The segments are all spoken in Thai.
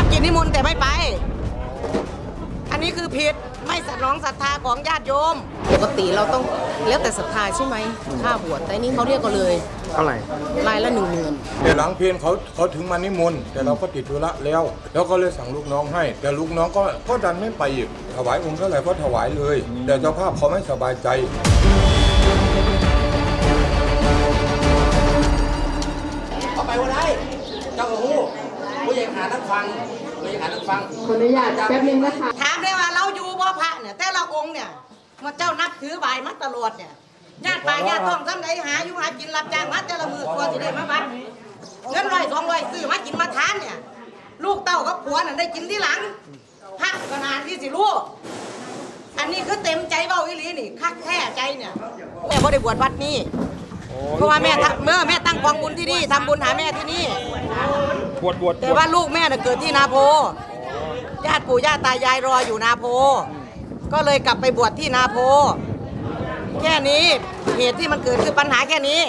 รับกินนิมนต์แต่ไม่ไป อันนี้คือผิดไม่สนองศรัทธาของญาติโยม ปกติเราต้องแล้วแต่ศรัทธาใช่ไหมค่าบวชแต่นี่เขาเรียกกันเลยเท่าไหร่รายละหนึ่งหมื่นแต่หลังเพลนเขาเขาถึงมานิมนต์แต่เราก็ติดธุระแล้ว แล้วก็เลยสั่งลูกน้องให้ แต่ลูกน้องก็ก็ดันไม่ไปอีกถวายองค์เท่าไหร่ก็ถวายเลย แต่เจ้าภาพเขาไม่สบายใจเอาไปว่าได้เจ้าหู ผู้ใหญ่ขาทั้งฟังผู้ใหญ่ขาทั้งฟังขออนุญาตแป๊บนึงนะคะถามได้ว่าเราอยู่บ่พระเนี่ยแต่ละองค์เนี่ยมาเจ้านับถือไหวมาตลอดเนี่ยญาติป่าญาติท้องทำไดหาอยู่หากินรับจ้างมาแต่ละมือตัวสิได้มาบัดเงินร้อยสองร้อยซื้อมากินมาทานเนี่ย ลูกเต้ากับผัวน่ะได้กินที่หลังพระก็นานที่สิลูกอันนี้คือเต็มใจเบ้าอีหลีนี่คักแท้ใจเนี่ยแม่พ่ได้บวชวัดนี้เพราะว่าแม่ทำเมื่อแม่ตั้งกองบุญที่นี่ทำบุญหาแม่ที่นี่ บวชบวชแต่ว่าลูกแม่น่ะเกิดที่นาโพญาติปู่ญาติตายายรออยู่นาโพ ก็เลยกลับไปบวชที่นาโพ แค่นี้เหตุที่มันเกิดคือปัญหาแค่นี้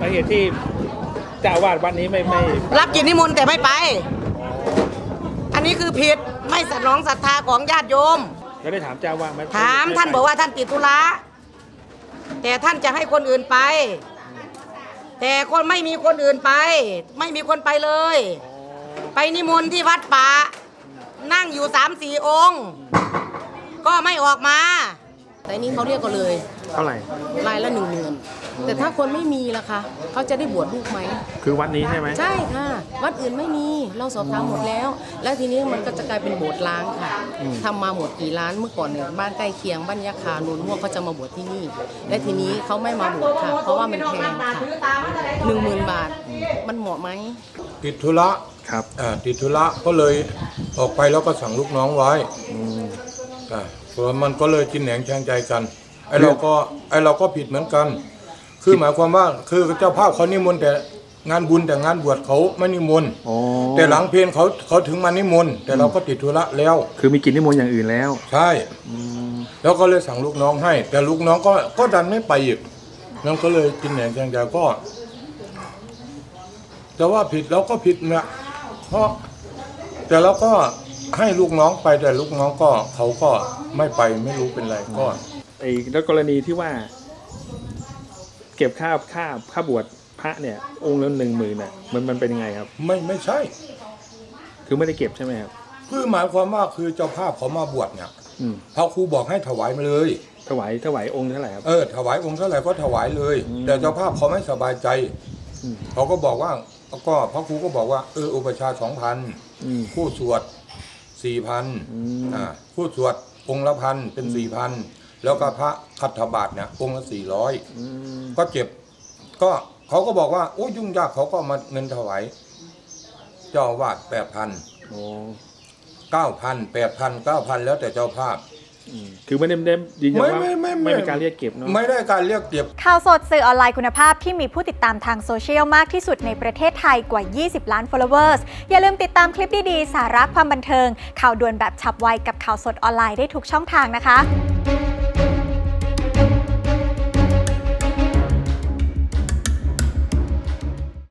สาเหตุที่เจ้าอาวาดวัดนี้ไม่ไม่รับกินนิมนต์แต่ไม่ไป อันนี้คือผิดไม่สนองศรัทธาของญาติโยมก็ได้ถามเจ้าอาวาดไหมถามท่านบอกว่าท่านติดธุระแต่ท่านจะให้คนอื่นไป แต่คนไม่มีคนอื่นไป ไม่มีคนไปเลย ไปนิมนต์ที่วัดป่านั่งอยู่สามสี่องค์ ก็ไม่ออกมา แต่นี่เขาเรียกกันเลย เท่าไหร่ รายละหนึ่งหมื่นแต่ถ้าคนไม่มีล่ะคะเขาจะได้บวชลูกไหม คือวัดนี้ใช่ไหม ใช่ค่ะ วัดอื่นไม่มีเราสอบถามหมดแล้ว แล้วทีนี้มันก็จะกลายเป็นโบสถ์ล้างค่ะทำมาหมดกี่ล้านเมื่อก่อนเนี่ยบ้านใกล้เคียงบ้านยะคานูนม่วงเขาจะมาบวชที่นี่ และทีนี้เขาไม่มาบวชค่ะ เพราะว่ามันแพงค่ะหนึ่งหมื่นบาทมันเหมาะไหม ติดธุระครับ อ่าติดธุระก็เลยออกไปแล้วก็สั่งลูกน้องไว้ อืม อ่าเพราะมันก็เลยกินแหนงแทงใจกันไอเราก็ไอเราก็ผิดเหมือนกัน คือหมายความว่าคือเจ้าภาพเขานิมนต์แต่งานบุญแต่งานบวชเขาไม่นิมนต์อ๋อแต่หลังเพลนเขาเขาถึงมานิมนต์แต่เราก็ติดธุระแล้ว คือมีกิจนิมนต์อย่างอื่นแล้ว ใช่อืมแล้วก็เลยสั่งลูกน้องให้ แต่ลูกน้องก็ก็ดันไม่ไปอีกนั่นก็เลยกินแหนงแทงใจก็จะว่าผิดเราก็ผิดนะเพราะแต่เราก็ ให้ลูกน้องไปแต่ลูกน้องก็เขาก็ไม่ไปไม่รู้เป็นไรก็ไอ้แล้วกรณีที่ว่า เก็บค่าค่าค่าบวชพระเนี่ย องค์ละหนึ่งหมื่นน่ะมันมันเป็นยังไงครับ ไม่ไม่ใช่ คือไม่ได้เก็บใช่ไหมครับคือหมายความว่าคือเจ้าภาพเขามาบวชเนี่ยอืมพระครูบอกให้ถวายมาเลย ถวายถวายองค์เท่าไหร่ครับ เออถวายองค์เท่าไหร่ก็ถวายเลย อืม แต่เจ้าภาพเขาไม่สบายใจ อืมเขาก็บอกว่าก็พระครูก็บอกว่าเอออุปชฌาย์สองพันอืมผู้สวด สี่พันอืมอ่าผู้สวดองค์ละพันเป็นสี่พันแล้วก็พระคัตถบาทเนี่ยองค์ละสี่ร้อยอืมก็เจ็บ ก็เขาก็บอกว่าโอ้ยยุ่งยากเขาก็มาเงินถวายเจ้าอาวาดแปดพันโอ้เก้าพันแปดพันเก้าพันแล้วแต่เจ้าภาพอืม คือไม่ได้ไม่ได้ยืนยันว่าไม่ไม่ไม่ไม่ ไม่มีการเรียกเก็บเนาะ ไม่ได้การเรียกเก็บ ข่าวสดสื่อออนไลน์คุณภาพที่มีผู้ติดตามทางโซเชียลมากที่สุดในประเทศไทยกว่า 20 ล้าน followers อย่าลืมติดตามคลิปดีๆ สาระความบันเทิง ข่าวด่วนแบบฉับไวกับข่าวสดออนไลน์ได้ทุกช่องทางนะคะ